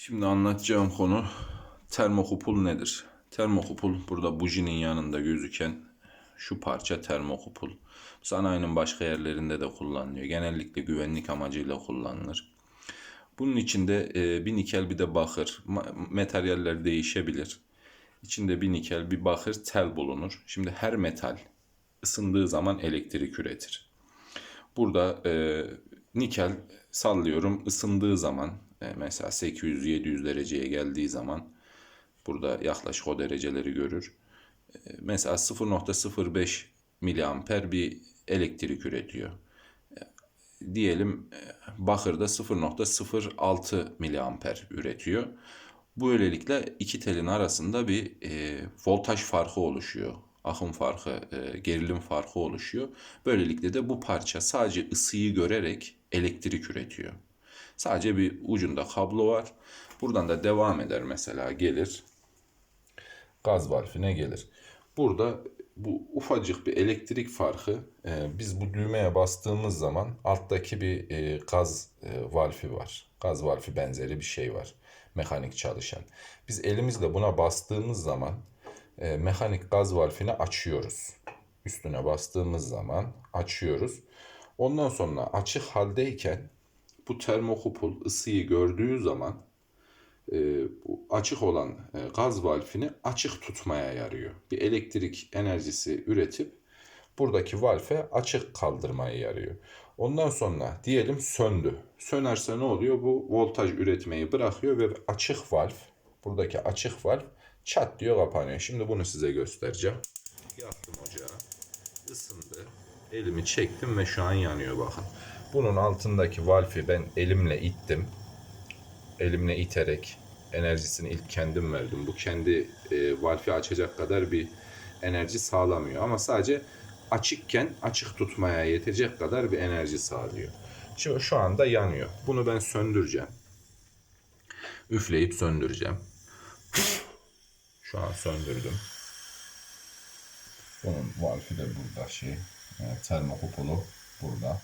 Şimdi anlatacağım konu termokupul nedir? Termokupul burada bujinin yanında gözüken şu parça termokupul. Sanayinin başka yerlerinde de kullanılıyor. Genellikle güvenlik amacıyla kullanılır. Bunun içinde e, bir nikel bir de bakır. Ma- Materyaller değişebilir. İçinde bir nikel bir bakır tel bulunur. Şimdi her metal ısındığı zaman elektrik üretir. Burada e, nikel sallıyorum ısındığı zaman e, mesela 800-700 dereceye geldiği zaman burada yaklaşık o dereceleri görür. E, mesela 0.05 miliamper bir elektrik üretiyor. E, diyelim e, bakırda 0.06 miliamper üretiyor. Böylelikle iki telin arasında bir e, voltaj farkı oluşuyor. Akım farkı, e, gerilim farkı oluşuyor. Böylelikle de bu parça sadece ısıyı görerek elektrik üretiyor. Sadece bir ucunda kablo var. Buradan da devam eder mesela gelir. Gaz valfine gelir. Burada bu ufacık bir elektrik farkı e, biz bu düğmeye bastığımız zaman alttaki bir e, gaz e, valfi var. Gaz valfi benzeri bir şey var. Mekanik çalışan. Biz elimizle buna bastığımız zaman e, mekanik gaz valfini açıyoruz. Üstüne bastığımız zaman açıyoruz. Ondan sonra açık haldeyken bu termokupul ısıyı gördüğü zaman e, bu açık olan e, gaz valfini açık tutmaya yarıyor. Bir elektrik enerjisi üretip buradaki valfe açık kaldırmaya yarıyor. Ondan sonra diyelim söndü. Sönerse ne oluyor? Bu voltaj üretmeyi bırakıyor ve açık valf, buradaki açık valf çat diyor kapanıyor. Şimdi bunu size göstereceğim. Yaktım ocağı. Isındı. Elimi çektim ve şu an yanıyor bakın. Bunun altındaki valfi ben elimle ittim elimle iterek enerjisini ilk kendim verdim. Bu kendi e, valfi açacak kadar bir enerji sağlamıyor. Ama sadece açıkken açık tutmaya yetecek kadar bir enerji sağlıyor. Şimdi şu anda yanıyor. Bunu ben söndüreceğim. Üfleyip söndüreceğim. Şu an söndürdüm. Bunun valfi de burada şey. Yani termokupulu burada.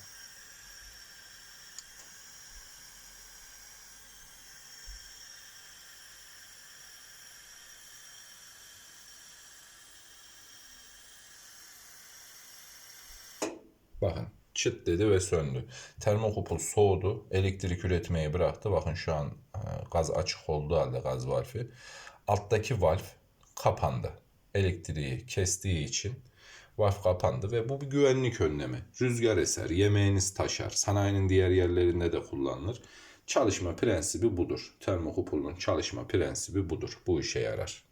Bakın çıt dedi ve söndü. Termokupul soğudu. Elektrik üretmeyi bıraktı. Bakın şu an e, gaz açık olduğu halde gaz valfi. Alttaki valf kapandı. Elektriği kestiği için valf kapandı ve bu bir güvenlik önlemi. Rüzgar eser, yemeğiniz taşar. Sanayinin diğer yerlerinde de kullanılır. Çalışma prensibi budur. Termokupulun çalışma prensibi budur. Bu işe yarar.